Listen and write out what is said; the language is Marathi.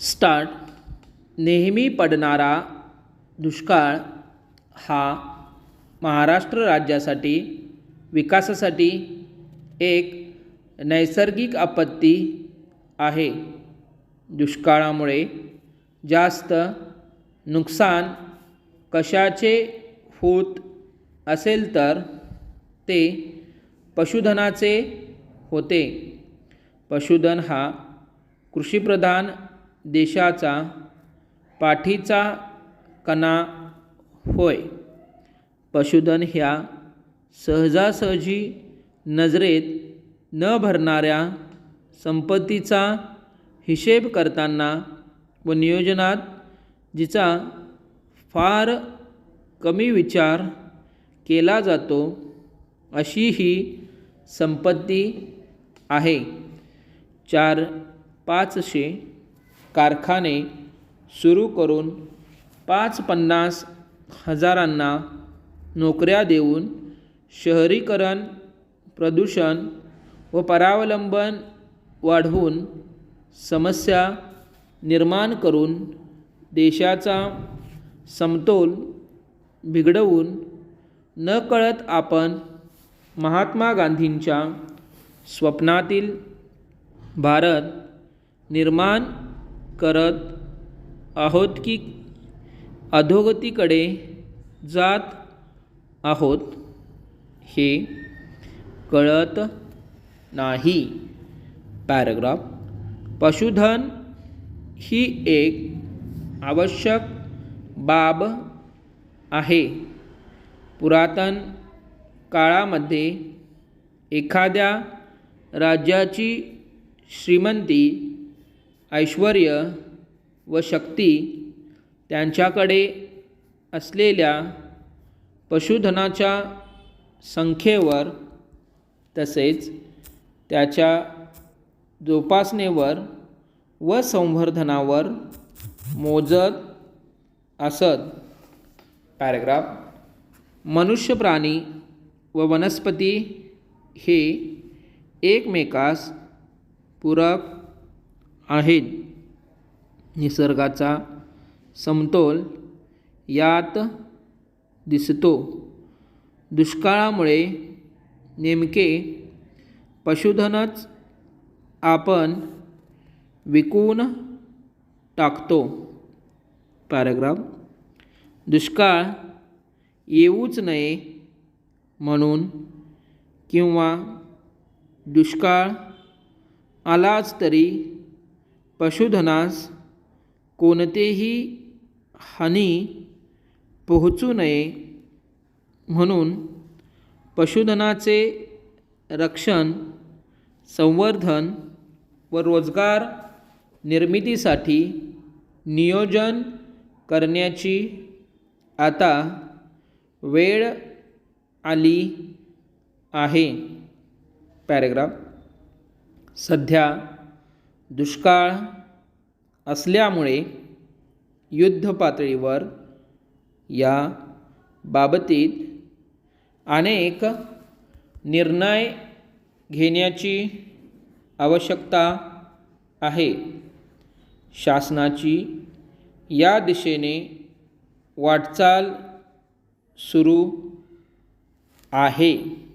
स्टार्ट. नेहमी पडणारा दुष्काळ हा महाराष्ट्र राज्यासाठी विकासासाठी एक नैसर्गिक आपत्ती आहे. दुष्काळामुळे जास्त नुकसान कशाचे होत असेल तर ते पशुधनाचे होते. पशुधन हा कृषीप्रधान देशाचा पाठीचा कणा होय. पशुधन ह्या सहजासहजी नजरेत न भरणाऱ्या संपत्तीचा हिशेब करताना व नियोजनात जिचा फार कमी विचार केला जातो अशी ही संपत्ती आहे. चार पाचशे कारखाने सुरू करून पाच पन्नास हजारांना नोकऱ्या देऊन शहरीकरण प्रदूषण व परावलंबन वाढवून समस्या निर्माण करून देशाचा समतोल बिघडवून नकळत आपण महात्मा गांधींच्या स्वप्नातील भारत निर्माण करत आहोत की अधोगतीकडे जात आहोत हे कळत नाही. पॅरेग्राफ. पशुधन ही एक आवश्यक बाब आहे. पुरातन काळामध्ये एखाद्या राज्याची श्रीमंती ऐश्वर व शक्ती त्यांच्याकडे असलेल्या पशुधनाच्या संख्येवर तसेच त्याच्या जोपासनेवर व संवर्धनावर मोजत असत. पॅरेग्राफ. मनुष्य प्राणी व वनस्पती हे एकमेकास पूरक आहेत निसर्गाचा समतोल यात दिसतो. दुष्काळामुळे नेमके पशुधनच आपण विकून टाकतो. पॅरेग्राफ. दुष्काळ येऊच नये म्हणून किंवा दुष्काळ आलाच तरी पशुधनास कोणतेही हानी पोहोचू नये म्हणून पशुधनाचे रक्षण संवर्धन व रोजगार निर्मितीसाठी नियोजन करण्याची आता वेळ आली आहे. पॅरेग्राफ. सध्या दुष्काळ असल्यामुळे युद्धपातळीवर या बाबतीत अनेक निर्णय घेण्याची आवश्यकता आहे. शासनाची या दिशेने वाटचाल सुरू आहे.